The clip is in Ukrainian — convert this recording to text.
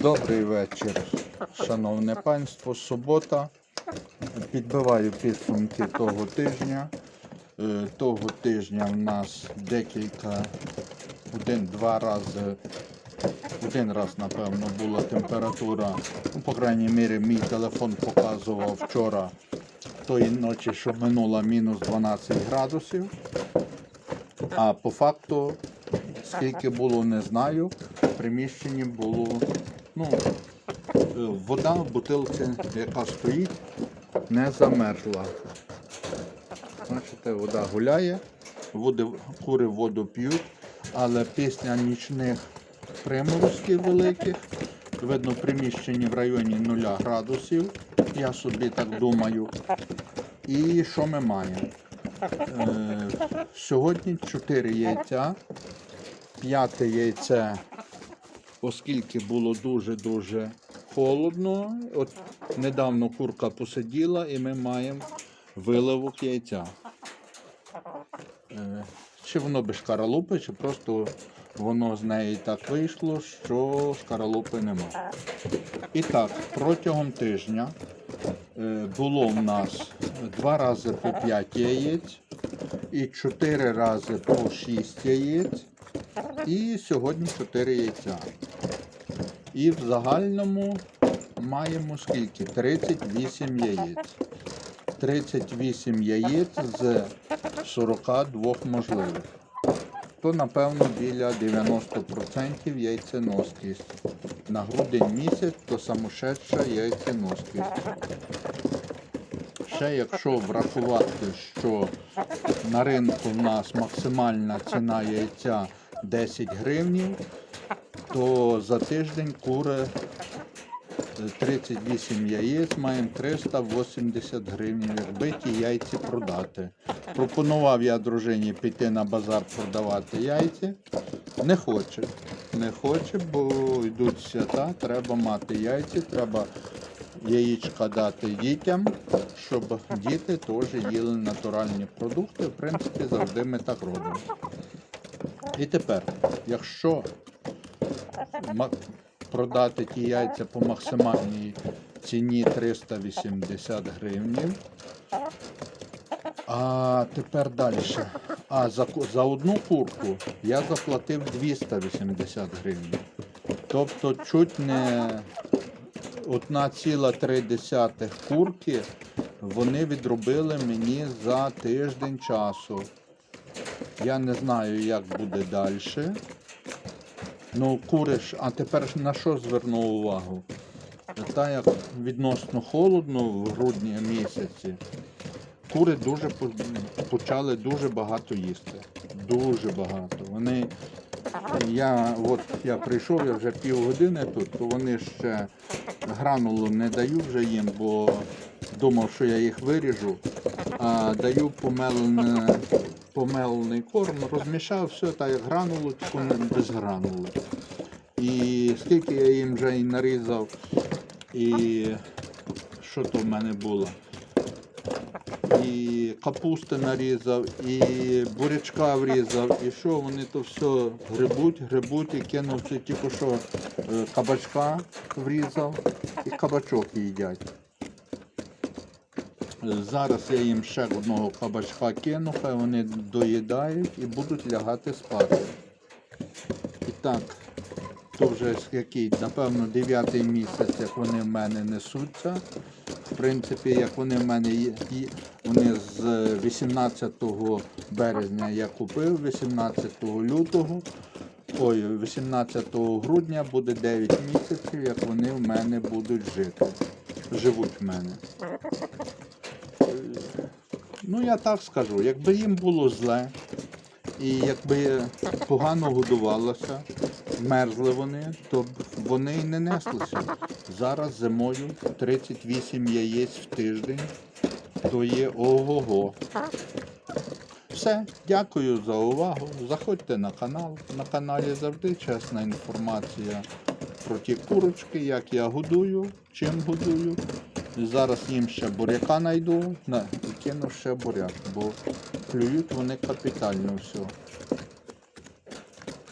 Добрий вечір, шановне панство. Субота. Підбиваю підсумки того тижня. Е, Того тижня в нас декілька, один-два рази, один раз, напевно, була температура. Ну, по крайній мірі, мій телефон показував вчора, тої ночі, що минула мінус 12 градусів. А по факту, скільки було, не знаю. В приміщенні було, ну, е, вода в бутилці, яка стоїть, не замерзла. Бачите, вода гуляє, води, кури воду п'ють, але після нічних приморозків великих, видно, в приміщенні в районі 0 градусів, я собі так думаю. І що ми маємо? Е, сьогодні 4 яйця. П'яте яйце, оскільки було дуже-дуже холодно. От недавно курка посиділа і ми маємо виливок яйця. Е, Чи воно без шкаралупи, чи просто воно з неї так вийшло, що шкаралупи нема. І так, протягом тижня е, було в нас два рази по 5 яєць і 4 рази по 6 яєць. І сьогодні 4 яйця. І в загальному маємо скільки? 38 яєць. 38 яєць з 42 можливих. То, напевно, біля 90% яйценоскість. На грудень місяць то самошедша яйценоскість. Ще якщо врахувати, що на ринку в нас максимальна ціна яйця 10 гривнів, то за тиждень кури е, 38 яєць маємо 380 гривень, якби ті яйці продати. Пропонував я дружині піти на базар продавати яйця. Не хоче. Не хоче, бо йдуть свята, треба мати яйця, треба яєчка дати дітям, щоб діти теж їли натуральні продукти. В принципі, завжди ми так робимо. І тепер, якщо продати ті яйця по максимальній ціні 380 гривнів. А тепер далі. А за, за одну курку я заплатив 280 гривень. Тобто чуть не 1,3 курки вони відробили мені за тиждень часу. Я не знаю, як буде далі. Ну, кури ж, а тепер на що звернув увагу? Та як відносно холодно в грудні місяці, кури дуже почали дуже багато їсти. Дуже багато. Вони, я, от я прийшов, я вже півгодини тут, то вони ще гранулу не даю вже їм, бо думав, що я їх виріжу, а даю помелене, помелений корм, розмішав все, так не без гранули. І скільки я їм вже і нарізав, і що то в мене було? І капусти нарізав, і бурячка врізав, і що вони то все грибуть, грибуть, і кинув це тільки що е, кабачка врізав, і кабачок їдять. Зараз я їм ще одного кабачка кину, хай вони доїдають і будуть лягати спати. І так, то вже який, напевно, дев'ятий місяць, як вони в мене несуться. В принципі, як вони в мене є- вони з 18 березня я купив, 18 лютого, ой, 18 грудня буде 9 місяців, як вони в мене будуть жити. Живуть в мене. Ну, я так скажу, якби їм було зле, і якби погано годувалося, мерзли вони, то б вони й не неслися. Зараз зимою 38 яєць в тиждень, то є ого-го. Все, дякую за увагу. Заходьте на канал. На каналі завжди чесна інформація про ті курочки, як я годую, чим годую. Зараз їм ще буряка знайду на, і кину ще буряк, бо клюють вони капітально все.